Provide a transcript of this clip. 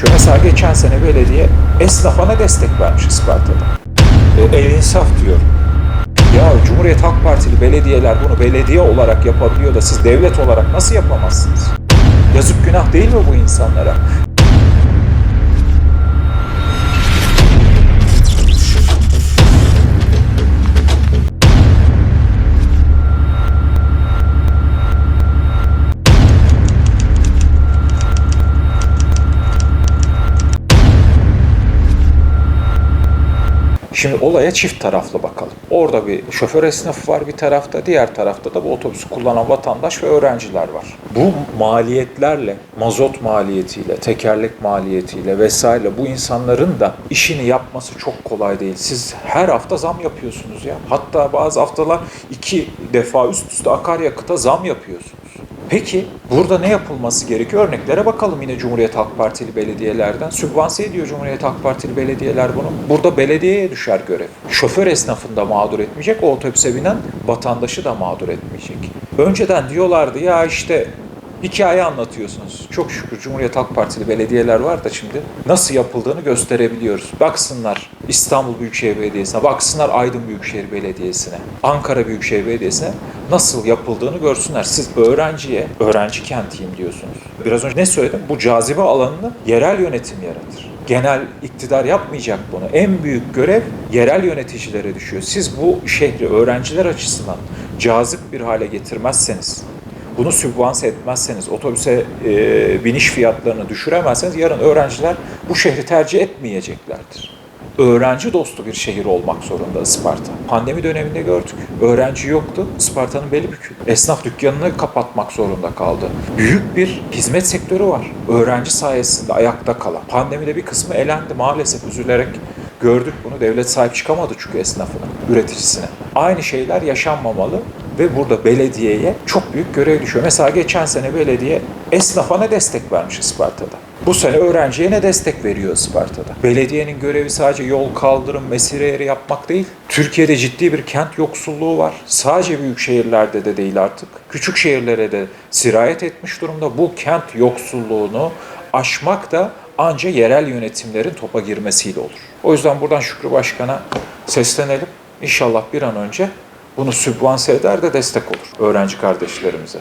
düşüyor. Mesela geçen sene belediye esnafa ne destek vermiş Isparta'da? E, el insaf diyorum. Ya Cumhuriyet Halk Partili belediyeler bunu belediye olarak yapabiliyor da siz devlet olarak nasıl yapamazsınız? Yazık günah değil mi bu insanlara? Şimdi olaya çift taraflı bakalım. Orada bir şoför esnafı var bir tarafta, diğer tarafta da bu otobüsü kullanan vatandaş ve öğrenciler var. Bu maliyetlerle, mazot maliyetiyle, tekerlek maliyetiyle vesaire bu insanların da işini yapması çok kolay değil. Siz her hafta zam yapıyorsunuz ya. Hatta bazı haftalar iki defa üst üste akaryakıta zam yapıyorsunuz. Peki burada ne yapılması gerekiyor? Örneklere bakalım yine Cumhuriyet Halk Partili belediyelerden. Sübvanse ediyor Cumhuriyet Halk Partili belediyeler bunu. Burada belediyeye düşer görev. Şoför esnafını da mağdur etmeyecek, o otobüse binen vatandaşı da mağdur etmeyecek. Önceden diyorlardı ya işte hikaye anlatıyorsunuz. Çok şükür Cumhuriyet Halk Partili belediyeler var da şimdi nasıl yapıldığını gösterebiliyoruz. Baksınlar İstanbul Büyükşehir Belediyesi'ne, baksınlar Aydın Büyükşehir Belediyesi'ne, Ankara Büyükşehir Belediyesi'ne nasıl yapıldığını görsünler. Siz öğrenciye, öğrenci kentiyim diyorsunuz. Biraz önce ne söyledim? Bu cazibe alanını yerel yönetim yaratır. Genel iktidar yapmayacak bunu. En büyük görev yerel yöneticilere düşüyor. Siz bu şehri öğrenciler açısından cazip bir hale getirmezseniz, bunu sübvanse etmezseniz, otobüse e, biniş fiyatlarını düşüremezseniz yarın öğrenciler bu şehri tercih etmeyeceklerdir. Öğrenci dostu bir şehir olmak zorunda Isparta. Pandemi döneminde gördük. Öğrenci yoktu. Isparta'nın beli büküldü. Esnaf dükkanını kapatmak zorunda kaldı. Büyük bir hizmet sektörü var. Öğrenci sayesinde ayakta kalan. Pandemide bir kısmı elendi maalesef üzülerek gördük bunu. Devlet sahip çıkamadı çünkü esnafına, üreticisine. Aynı şeyler yaşanmamalı ve burada belediyeye çok büyük görev düşüyor. Mesela geçen sene belediye esnafa ne destek vermiş Isparta'da? Bu sene öğrenciye ne destek veriyor Isparta'da? Belediyenin görevi sadece yol kaldırım, mesire yeri yapmak değil. Türkiye'de ciddi bir kent yoksulluğu var. Sadece büyük şehirlerde de değil artık. Küçük şehirlere de sirayet etmiş durumda. Bu kent yoksulluğunu aşmak da anca yerel yönetimlerin topa girmesiyle olur. O yüzden buradan Şükrü Başkan'a seslenelim. İnşallah bir an önce bunu sübvanse eder de destek olur öğrenci kardeşlerimize.